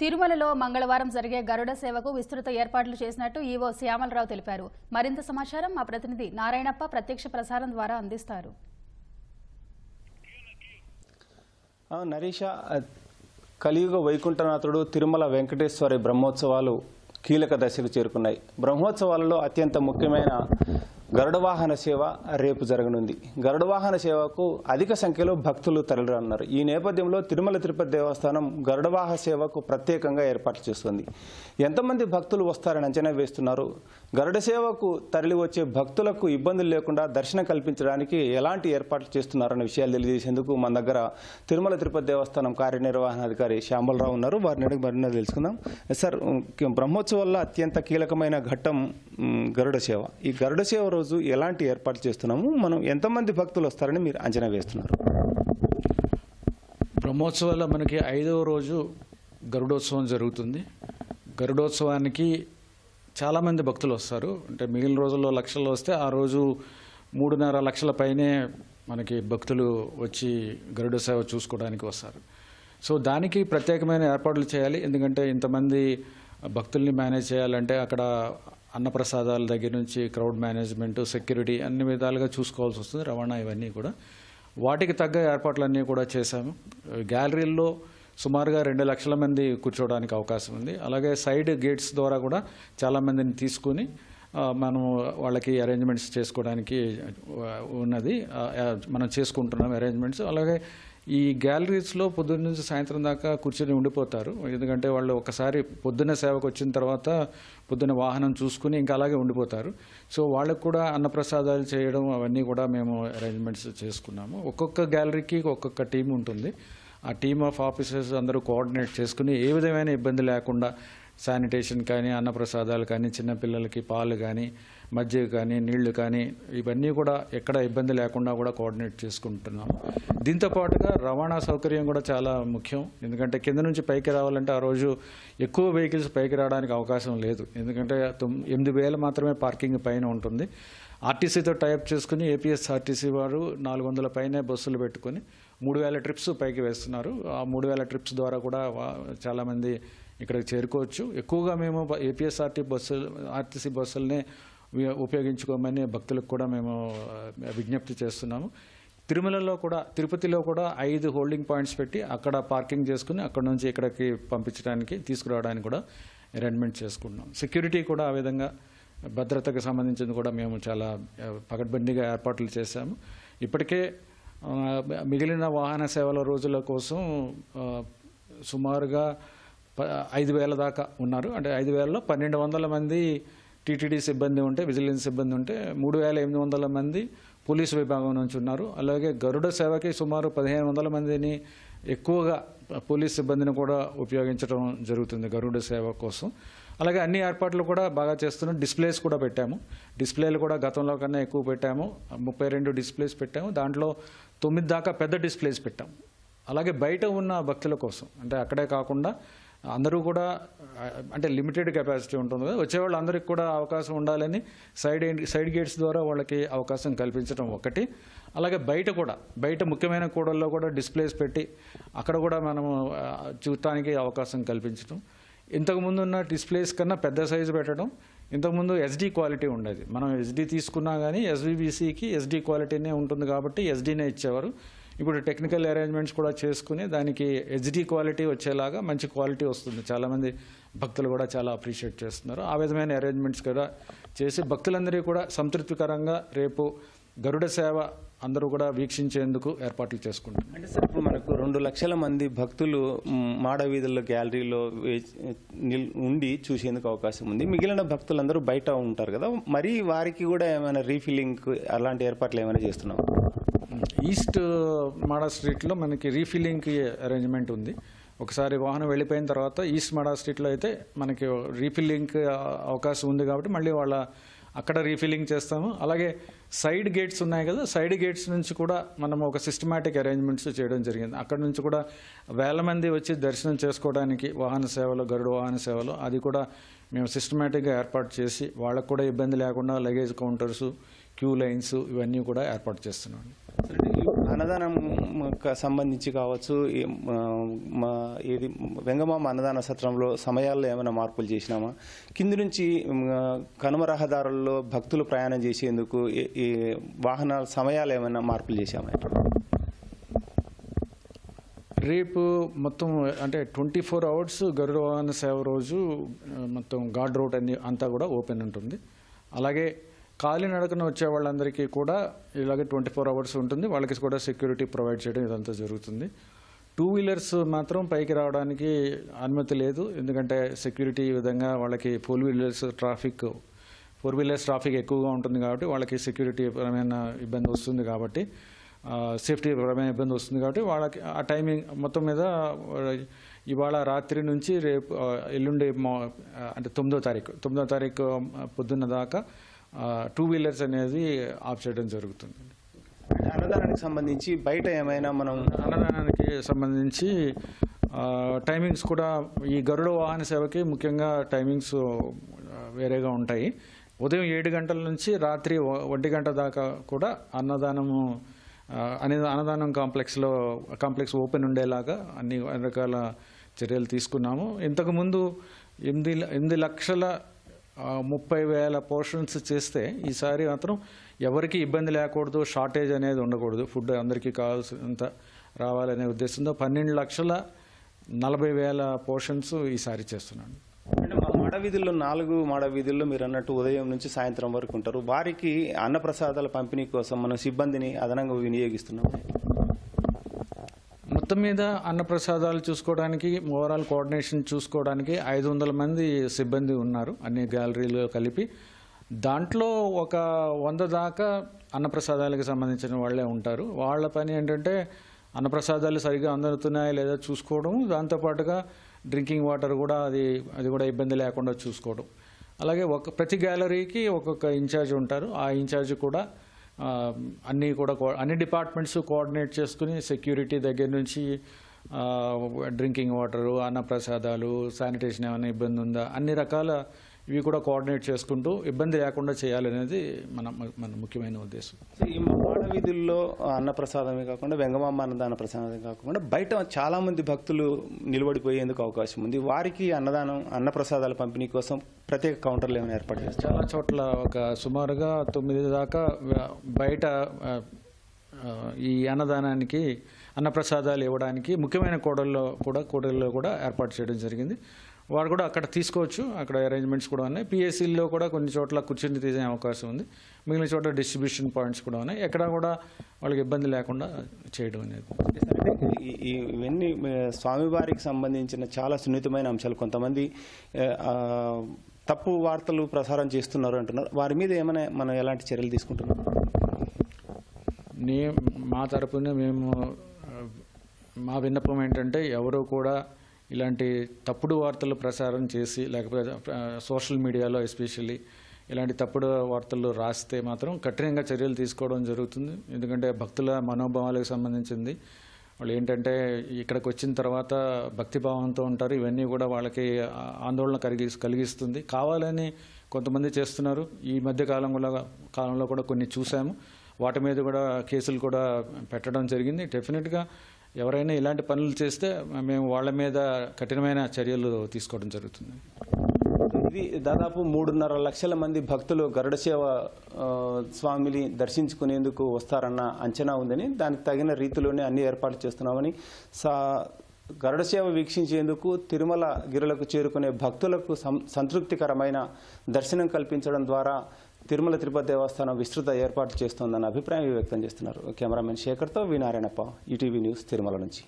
తిరుమలలో మంగళవారం జరిగే గరుడ సేవకు విస్తృత ఏర్పాట్లు చేసినట్టు ఈవో శ్యామలరావు తెలిపారు. మరింత సమాచారం మా ప్రతినిధి నారాయణప్ప ప్రత్యక్ష ప్రసారం ద్వారా అందిస్తారు. నరీష కలియుగ వైకుంఠనాథుడు తిరుమల వెంకటేశ్వరి బ్రహ్మోత్సవాలు కీలక దశకు చేరుకున్నాయి. బ్రహ్మోత్సవాలలో అత్యంత ముఖ్యమైన గరుడ వాహన సేవ రేపు జరగనుంది. గరుడ వాహన సేవకు అధిక సంఖ్యలో భక్తులు తరలిరన్నారు. ఈ నేపథ్యంలో తిరుమల తిరుపతి దేవస్థానం గరుడ వాహన సేవకు ప్రత్యేకంగా ఏర్పాట్లు చేస్తుంది. ఎంతమంది భక్తులు వస్తారని అంచనా వేస్తున్నారు. గరుడ సేవకు తరలి వచ్చే భక్తులకు ఇబ్బందులు లేకుండా దర్శనం కల్పించడానికి ఎలాంటి ఏర్పాట్లు చేస్తున్నారన్న విషయాలు తెలియజేసేందుకు మన దగ్గర తిరుమల తిరుపతి దేవస్థానం కార్యనిర్వహణాధికారి శ్యాంబలరావు ఉన్నారు. వారిని అడిగి మరిన్నో తెలుసుకుందాం. సార్ బ్రహ్మోత్సవాల్లో అత్యంత కీలకమైన ఘట్టం గరుడ సేవ. ఈ గరుడ సేవ రోజు ఎలాంటి ఏర్పాట్లు చేస్తున్నాము? మనం ఎంతమంది భక్తులు వస్తారని మీరు అంచనా వేస్తున్నారు? బ్రహ్మోత్సవాల్లో మనకి ఐదవ రోజు గరుడోత్సవం జరుగుతుంది. గరుడోత్సవానికి చాలామంది భక్తులు వస్తారు. అంటే మిగిలిన రోజుల్లో లక్షలు వస్తే ఆ రోజు మూడున్నర లక్షల పైనే మనకి భక్తులు వచ్చి గరుడ సేవ చూసుకోవడానికి వస్తారు. సో దానికి ప్రత్యేకమైన ఏర్పాట్లు చేయాలి. ఎందుకంటే ఇంతమంది భక్తుల్ని మేనేజ్ చేయాలంటే అక్కడ అన్నప్రసాదాల దగ్గర నుంచి క్రౌడ్ మేనేజ్మెంట్ సెక్యూరిటీ అన్ని విధాలుగా చూసుకోవాల్సి వస్తుంది రవాణా ఇవన్నీ కూడా. వాటికి తగ్గ ఏర్పాట్లన్నీ కూడా చేశాము. గ్యాలరీల్లో సుమారుగా రెండు లక్షల మంది కూర్చోవడానికి అవకాశం ఉంది. అలాగే సైడ్ గేట్స్ ద్వారా కూడా చాలామందిని తీసుకుని మనం వాళ్ళకి అరేంజ్మెంట్స్ చేసుకోవడానికి ఉన్నది మనం చేసుకుంటున్నాం అరేంజ్మెంట్స్. అలాగే ఈ గ్యాలరీస్లో పొద్దున్న నుంచి సాయంత్రం దాకా కూర్చొని ఉండిపోతారు. ఎందుకంటే వాళ్ళు ఒకసారి పొద్దున్న సేవకు వచ్చిన తర్వాత పొద్దున్న వాహనం చూసుకుని ఇంకా అలాగే ఉండిపోతారు. సో వాళ్ళకు కూడా అన్నప్రసాదాలు చేయడం అవన్నీ కూడా మేము అరేంజ్మెంట్స్ చేసుకున్నాము. ఒక్కొక్క గ్యాలరీకి ఒక్కొక్క టీం ఉంటుంది. ఆ టీమ్ ఆఫ్ ఆఫీసర్స్ అందరూ కోఆర్డినేట్ చేసుకుని ఏ విధమైన ఇబ్బంది లేకుండా శానిటేషన్ కానీ అన్నప్రసాదాలు కానీ చిన్నపిల్లలకి పాలు కానీ మజ్జిగ కానీ నీళ్ళు కానీ ఇవన్నీ కూడా ఎక్కడ ఇబ్బంది లేకుండా కూడా కోఆర్డినేట్ చేసుకుంటున్నాం. దీంతో పాటుగా రవాణా సౌకర్యం కూడా చాలా ముఖ్యం. ఎందుకంటే కింద నుంచి పైకి రావాలంటే ఆ రోజు ఎక్కువ వెహికల్స్ పైకి రావడానికి అవకాశం లేదు. ఎందుకంటే ఎనిమిది వేలు మాత్రమే పార్కింగ్ పైన ఉంటుంది. ఆర్టీసీతో టైప్ చేసుకుని ఏపీఎస్ఆర్టీసీ వారు నాలుగు వందల పైనే బస్సులు పెట్టుకుని మూడు వేల ట్రిప్స్ పైకి వేస్తున్నారు. ఆ మూడు వేల ట్రిప్స్ ద్వారా కూడా చాలామంది ఇక్కడికి చేరుకోవచ్చు. ఎక్కువగా మేము ఏపీఎస్ఆర్టీ బస్సులు ఆర్టీసీ బస్సులనే ఉపయోగించుకోమని భక్తులకు కూడా మేము విజ్ఞప్తి చేస్తున్నాము. తిరుమలలో కూడా తిరుపతిలో కూడా ఐదు హోల్డింగ్ పాయింట్స్ పెట్టి అక్కడ పార్కింగ్ చేసుకుని అక్కడ నుంచి ఇక్కడికి పంపించడానికి తీసుకురావడానికి కూడా అరేంజ్మెంట్ చేసుకుంటున్నాం. సెక్యూరిటీ కూడా ఆ విధంగా భద్రతకు సంబంధించింది కూడా మేము చాలా పకడ్బందీగా ఏర్పాట్లు చేశాము. ఇప్పటికే మిగిలిన వాహన సేవల రోజుల కోసం సుమారుగా ఐదు వేల దాకా ఉన్నారు. అంటే ఐదు వేలలో పన్నెండు వందల మంది టీటీడీ సిబ్బంది ఉంటే విజిలెన్స్ సిబ్బంది ఉంటే మూడు వేల ఎనిమిది వందల మంది పోలీసు విభాగం నుంచి ఉన్నారు. అలాగే గరుడ సేవకి సుమారు పదిహేను వందల మందిని ఎక్కువగా పోలీస్ సిబ్బందిని కూడా ఉపయోగించడం జరుగుతుంది గరుడ సేవ కోసం. అలాగే అన్ని ఏర్పాట్లు కూడా బాగా చేస్తున్నాం డిస్ప్లేస్ కూడా పెట్టాము. డిస్ప్లేలు కూడా గతంలో కన్నా ఎక్కువ పెట్టాము. ముప్పై రెండు డిస్ప్లేస్ పెట్టాము. దాంట్లో తొమ్మిది దాకా పెద్ద డిస్ప్లేస్ పెట్టాము అలాగే బయట ఉన్న భక్తుల కోసం అంటే అక్కడే కాకుండా అందరూ కూడా అంటే లిమిటెడ్ కెపాసిటీ ఉంటుంది కదా. వచ్చేవాళ్ళు అందరికి కూడా అవకాశం ఉండాలని సైడ్ సైడ్ గేట్స్ ద్వారా వాళ్ళకి అవకాశం కల్పించడం ఒకటి. అలాగే బయట కూడా బయట ముఖ్యమైన కూడల్లో కూడా డిస్ప్లేస్ పెట్టి అక్కడ కూడా మనము చూడటానికి అవకాశం కల్పించడం ఇంతకుముందు ఉన్న డిస్ప్లేస్ కన్నా పెద్ద సైజు పెట్టడం ఇంతకుముందు ఎస్డి క్వాలిటీ ఉండేది. మనం ఎస్డి తీసుకున్నా కానీ ఎస్బీబీసీకి ఎస్డి క్వాలిటీనే ఉంటుంది కాబట్టి ఎస్డీనే ఇచ్చేవారు. ఇప్పుడు టెక్నికల్ అరేంజ్మెంట్స్ కూడా చేసుకుని దానికి హెచ్డి క్వాలిటీ వచ్చేలాగా మంచి క్వాలిటీ వస్తుంది. చాలామంది భక్తులు కూడా చాలా అప్రిషియేట్ చేస్తున్నారు. ఆ విధమైన అరేంజ్మెంట్స్ కూడా చేసి భక్తులందరికీ కూడా సంతృప్తికరంగా రేపు గరుడ సేవ అందరూ కూడా వీక్షించేందుకు ఏర్పాట్లు చేసుకుంటున్నారు అంటే సార్ ఇప్పుడు మనకు రెండు లక్షల మంది భక్తులు మాడ వీధుల్లో గ్యాలరీలో ఉండి చూసేందుకు అవకాశం ఉంది. మిగిలిన భక్తులందరూ బయట ఉంటారు కదా. మరి వారికి కూడా ఏమైనా రీఫిల్లింగ్ అలాంటి ఏర్పాట్లు ఏమైనా చేస్తున్నాం ఈస్ట్ మాడా స్ట్రీట్లో మనకి రీఫిల్లింగ్కి అరేంజ్మెంట్ ఉంది. ఒకసారి వాహనం వెళ్ళిపోయిన తర్వాత ఈస్ట్ మాడా స్ట్రీట్లో అయితే మనకి రీఫిల్లింగ్కి అవకాశం ఉంది కాబట్టి మళ్ళీ వాళ్ళ అక్కడ రీఫిల్లింగ్ చేస్తాము. అలాగే సైడ్ గేట్స్ ఉన్నాయి కదా సైడ్ గేట్స్ నుంచి కూడా మనం ఒక సిస్టమేటిక్ అరేంజ్మెంట్స్ చేయడం జరిగింది. అక్కడ నుంచి కూడా వేల మంది వచ్చి దర్శనం చేసుకోవడానికి వాహన సేవలు గరుడు వాహన సేవలు అది కూడా మేము సిస్టమేటిక్గా ఏర్పాటు చేసి వాళ్ళకు కూడా ఇబ్బంది లేకుండా లగేజ్ కౌంటర్స్ క్యూ లైన్స్ ఇవన్నీ కూడా ఏర్పాటు చేస్తున్నాం. అన్నదానం సంబంధించి కావచ్చు మా ఏది వెంగమామ అన్నదాన సత్రంలో సమయాల్లో ఏమైనా మార్పులు చేసినామా? కింది నుంచి కనుమ రహదారుల్లో భక్తులు ప్రయాణం చేసేందుకు ఈ- వాహనాల సమయాలు ఏమైనా మార్పులు చేశామా? రేపు మొత్తం అంటే ట్వంటీ ఫోర్ అవర్స్ గరుడ వాహన సేవ రోజు మొత్తం గాడ్ రోడ్ అన్ని అంతా కూడా ఓపెన్ ఉంటుంది. అలాగే కాలినడకన వచ్చే వాళ్ళందరికీ కూడా ఇలాగే ట్వంటీ ఫోర్ అవర్స్ ఉంటుంది. వాళ్ళకి కూడా సెక్యూరిటీ ప్రొవైడ్ చేయడం ఇదంతా జరుగుతుంది. టూ వీలర్స్ మాత్రం పైకి రావడానికి అనుమతి లేదు. ఎందుకంటే సెక్యూరిటీ విధంగా వాళ్ళకి four wheelers traffic four wheelers traffic ఎక్కువగా ఉంటుంది కాబట్టి వాళ్ళకి సెక్యూరిటీ పరమైన ఇబ్బంది వస్తుంది కాబట్టి సేఫ్టీ పరమైన ఇబ్బంది వస్తుంది కాబట్టి వాళ్ళకి ఆ టైమింగ్ మొత్తం మీద ఇవాళ రాత్రి నుంచి రేపు ఎల్లుండి మా అంటే తొమ్మిదో తారీఖు తొమ్మిదో తారీఖు పొద్దున్న దాకా టూ వీలర్స్ అనేది ఆఫ్ చేయడం జరుగుతుంది. అన్నదానానికి సంబంధించి బయట ఏమైనా మనం అన్నదానానికి సంబంధించి టైమింగ్స్ కూడా ఈ గరుడ వాహన సేవకి ముఖ్యంగా టైమింగ్స్ వేరేగా ఉంటాయి. ఉదయం ఏడు గంటల నుంచి రాత్రి ఒంటి గంట దాకా కూడా అన్నదానము అనే అన్నదానం కాంప్లెక్స్లో కాంప్లెక్స్ ఓపెన్ ఉండేలాగా అన్ని రకాల చర్యలు తీసుకున్నాము. ఇంతకుముందు ఎనిమిది ఎనిమిది లక్షల ముప్పై వేల పోర్షన్స్ చేస్తే ఈసారి మాత్రం ఎవరికి ఇబ్బంది లేకూడదు షార్టేజ్ అనేది ఉండకూడదు. ఫుడ్ అందరికీ కావాల్సినంత రావాలనే ఉద్దేశంతో పన్నెండు లక్షల నలభై వేల పోర్షన్స్ ఈసారి చేస్తున్నాను. అంటే మా మాడ వీధుల్లో నాలుగు మడ వీధుల్లో మీరు అన్నట్టు ఉదయం నుంచి సాయంత్రం వరకు ఉంటారు. వారికి అన్నప్రసాదాల పంపిణీ కోసం మనం సిబ్బందిని అదనంగా వినియోగిస్తున్నాం. మొత్తం మీద అన్నప్రసాదాలు చూసుకోవడానికి ఓవరాల్ కోఆర్డినేషన్ చూసుకోవడానికి ఐదు వందల మంది సిబ్బంది ఉన్నారు అన్ని గ్యాలరీలు కలిపి. దాంట్లో ఒక వంద దాకా అన్నప్రసాదాలకు సంబంధించిన వాళ్ళే ఉంటారు. వాళ్ళ పని ఏంటంటే అన్నప్రసాదాలు సరిగా అందుతున్నాయా లేదా చూసుకోవడం. దాంతోపాటుగా డ్రింకింగ్ వాటర్ కూడా అది అది కూడా ఇబ్బంది లేకుండా చూసుకోవడం. అలాగే ఒక ప్రతి గ్యాలరీకి ఒక్కొక్క ఇన్ఛార్జ్ ఉంటారు. ఆ ఇన్ఛార్జ్ కూడా అన్నీ కూడా కో- అన్ని డిపార్ట్మెంట్స్ కోఆర్డినేట్ చేసుకుని సెక్యూరిటీ దగ్గర నుంచి డ్రింకింగ్ వాటరు అన్నప్రసాదాలు శానిటేషన్ ఏమైనా ఇబ్బంది ఉందా అన్ని రకాల ఇవి కూడా కోఆర్డినేట్ చేసుకుంటూ ఇబ్బంది లేకుండా చేయాలనేది మన మన ముఖ్యమైన ఉద్దేశం. ఈ మాడ వీధుల్లో అన్నప్రసాదమే కాకుండా వెంగమామ అన్నదాన ప్రసాదమే కాకుండా బయట చాలా మంది భక్తులు నిలబడిపోయేందుకు అవకాశం ఉంది. వారికి అన్నదానం అన్నప్రసాదాల పంపిణీ కోసం ప్రత్యేక కౌంటర్లు ఏమైనా ఏర్పాటు చేస్తారు? చాలా చోట్ల ఒక సుమారుగా తొమ్మిది దాకా బయట ఈ అన్నదానానికి అన్నప్రసాదాలు ఇవ్వడానికి ముఖ్యమైన కోడల్లో కూడా కోడల్లో కూడా ఏర్పాటు చేయడం జరిగింది. వారు కూడా అక్కడ తీసుకోవచ్చు. అక్కడ అరేంజ్మెంట్స్ కూడా ఉన్నాయి. పిఎస్సీల్లో కూడా కొన్ని చోట్ల కూర్చుని తీసే అవకాశం ఉంది. మిగిలిన చోట్ల డిస్ట్రిబ్యూషన్ పాయింట్స్ కూడా ఉన్నాయి. ఎక్కడ కూడా వాళ్ళకి ఇబ్బంది లేకుండా చేయడం అనేది. ఇవన్నీ స్వామివారికి సంబంధించిన చాలా సున్నితమైన అంశాలు. కొంతమంది తప్పు వార్తలు ప్రసారం చేస్తున్నారు అంటున్నారు. వారి మీద ఏమైనా మనం ఎలాంటి చర్యలు తీసుకుంటున్నాం? నే మా తరపున మేము మా విన్నపం ఏంటంటే ఎవరు కూడా ఇలాంటి తప్పుడు వార్తలు ప్రసారం చేసి లేకపోతే సోషల్ మీడియాలో ఎస్పెషల్లీ ఇలాంటి తప్పుడు వార్తలు రాస్తే మాత్రం కఠినంగా చర్యలు తీసుకోవడం జరుగుతుంది. ఎందుకంటే భక్తుల మనోభావాలకు సంబంధించింది. వాళ్ళు ఏంటంటే ఇక్కడికి వచ్చిన తర్వాత భక్తిభావంతో ఉంటారు. ఇవన్నీ కూడా వాళ్ళకి ఆందోళన కలిగి కలిగిస్తుంది. కావాలని కొంతమంది చేస్తున్నారు. ఈ మధ్య కాలంలో కాలంలో కూడా కొన్ని చూసాము. వాటి మీద కూడా కేసులు కూడా పెట్టడం జరిగింది. డెఫినెట్గా ఎవరైనా ఇలాంటి పనులు చేస్తే మేము వాళ్ళ మీద కఠినమైన చర్యలు తీసుకోవడం జరుగుతుంది. ఇది దాదాపు మూడున్నర లక్షల మంది భక్తులు గరుడ సేవ స్వామిని దర్శించుకునేందుకు వస్తారన్న అంచనా ఉందని దానికి తగిన రీతిలోనే అన్ని ఏర్పాట్లు చేస్తున్నామని సా గరుడ సేవ వీక్షించేందుకు తిరుమల గిరులకు చేరుకునే భక్తులకు సంతృప్తికరమైన దర్శనం కల్పించడం ద్వారా తిరుమల తిరుపతి దేవస్థానం విస్తృత ఏర్పాటు చేస్తోందన్న అభిప్రాయం వ్యక్తం చేస్తున్నారు. Cameraman శేఖర్తో V Narayanappa ETV news Tirumala నుంచి.